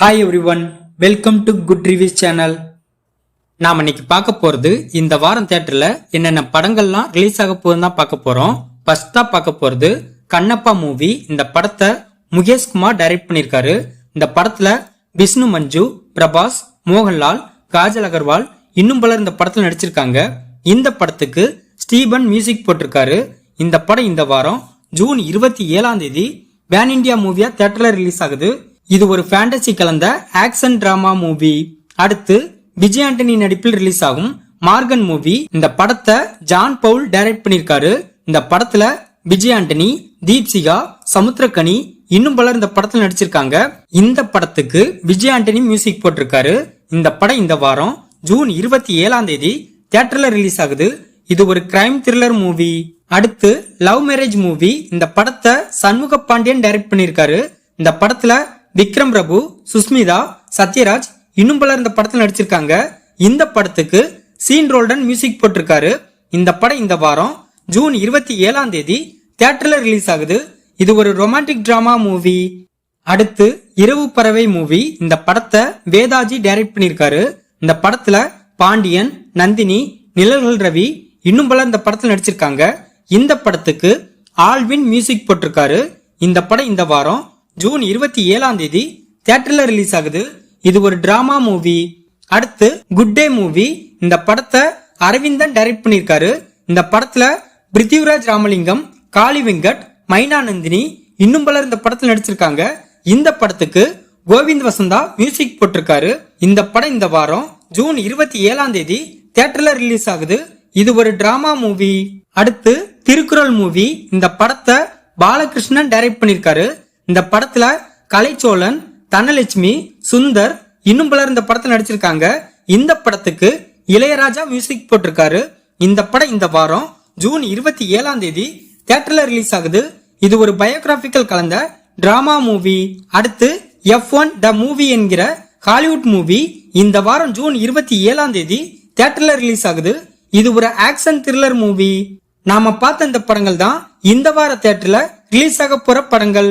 Hi everyone welcome to good reviews channel நாம் இன்னைக்கு பார்க்க போகிறது இந்த வாரம் தேட்டரில் என்னென்ன படங்கள்லாம் ரிலீஸ் ஆக போகுதுன்னு தான் பார்க்க போறோம். ஃபர்ஸ்டா பார்க்க போகிறது கண்ணப்பா மூவி இந்த படத்தை முகேஷ் குமார் டைரக்ட் பண்ணியிருக்காரு. இந்த படத்தில் விஷ்ணு மஞ்சு பிரபாஸ் மோகன்லால் காஜல் அகர்வால் இன்னும் பலர் இந்த படத்தில் நடிச்சிருக்காங்க. இந்த படத்துக்கு ஸ்டீபன் மியூசிக் போட்டிருக்காரு. இந்த படம் இந்த வாரம் ஜூன் இருபத்தி ஏழாம் தேதி பேன் இண்டியா மூவியா தேட்டரில் ரிலீஸ் ஆகுது. இது ஒரு ஃபேண்டசி கலந்த ஆக்ஷன் டிராமா மூவி அடுத்து விஜய் ஆண்டனி நடிப்பில் ரிலீஸ் ஆகும் மார்கன் மூவி இந்த படத்தை ஜான் பவுல் டைரக்ட் பண்ணியிருக்காரு இந்த படத்துல விஜய் ஆண்டனி தீப்சிகா சமுத்திரக்கனி இன்னும் பலர் இந்த படத்துல நடிச்சிருக்காங்க. இந்த படத்துக்கு விஜய் ஆண்டனி மியூசிக் போட்டிருக்காரு. இந்த படம் இந்த வாரம் ஜூன் இருபத்தி ஏழாம் தேதி தியேட்டர்ல ரிலீஸ் ஆகுது. இது ஒரு கிரைம் த்ரில்லர் மூவி அடுத்து லவ் மேரேஜ் மூவி இந்த படத்தை சண்முக பாண்டியன் டைரக்ட் பண்ணியிருக்காரு இந்த படத்துல விக்ரம் பிரபு சுஸ்மிதா சத்யராஜ் இன்னும் பலர் இந்த படத்தில் நடிச்சிருக்காங்க. இந்த படத்துக்கு சீன் ரோல்டன் மியூசிக் போட்டிருக்காரு. இந்த படம் இந்த வாரம் ஜூன் இருபத்தி ஏழாம் தேதி தியேட்டரில் ரிலீஸ் ஆகுது. இது ஒரு ரொமான்டிக் டிராமா மூவி அடுத்து இரவு பறவை மூவி இந்த படத்தை வேதாஜி டைரக்ட் பண்ணியிருக்காரு. இந்த படத்துல பாண்டியன் நந்தினி நிழல்கள் ரவி இன்னும் பலர் இந்த படத்தில் நடிச்சிருக்காங்க. இந்த படத்துக்கு ஆல்வின் மியூசிக் போட்டிருக்காரு. இந்த படம் இந்த வாரம் ஜூன் இருபத்தி ஏழாம் தேதி தியேட்டர்ல ரிலீஸ் ஆகுது. இது ஒரு டிராமா மூவி அடுத்து குட் டே மூவி இந்த படத்தை அரவிந்தன் டைரக்ட் பண்ணியிருக்காரு. இந்த படத்துல பிருத்திவிராஜ் ராமலிங்கம் காளி வெங்கட் மைனா நந்தினி இன்னும் பலர் இந்த படத்தில் நடிச்சிருக்காங்க. இந்த படத்துக்கு கோவிந்த் வசந்தா மியூசிக் போட்டிருக்காரு. இந்த படம் இந்த வாரம் ஜூன் இருபத்தி ஏழாம் தேதி தியேட்டர்ல ரிலீஸ் ஆகுது. இது ஒரு டிராமா மூவி அடுத்து திருக்குறள் மூவி இந்த படத்தை பாலகிருஷ்ணன் டைரக்ட் பண்ணியிருக்காரு. இந்த படத்துல கலைச்சோழன் தனலட்சுமி சுந்தர் இன்னும் பலர் இந்த படத்துல நடிச்சிருக்காங்க. இந்த படத்துக்கு இளையராஜா மியூசிக் போட்டிருக்காரு. இந்த படம் இந்த வாரம் ஜூன் இருபத்தி ஏழாம் தேதி தேட்டர்ல ரிலீஸ் ஆகுது. இது ஒரு பயோகிராபிக்கல் கலந்த டிராமா மூவி அடுத்து எஃப் ஒன் த மூவி என்கிற ஹாலிவுட் மூவி இந்த வாரம் ஜூன் இருபத்தி ஏழாம் தேதி தேட்டர்ல ரிலீஸ் ஆகுது. இது ஒரு ஆக்ஷன் த்ரில்லர் மூவி நாம பார்த்த இந்த படங்கள் தான் இந்த வார தேட்டர்ல ரிலீஸ் ஆக போற படங்கள்.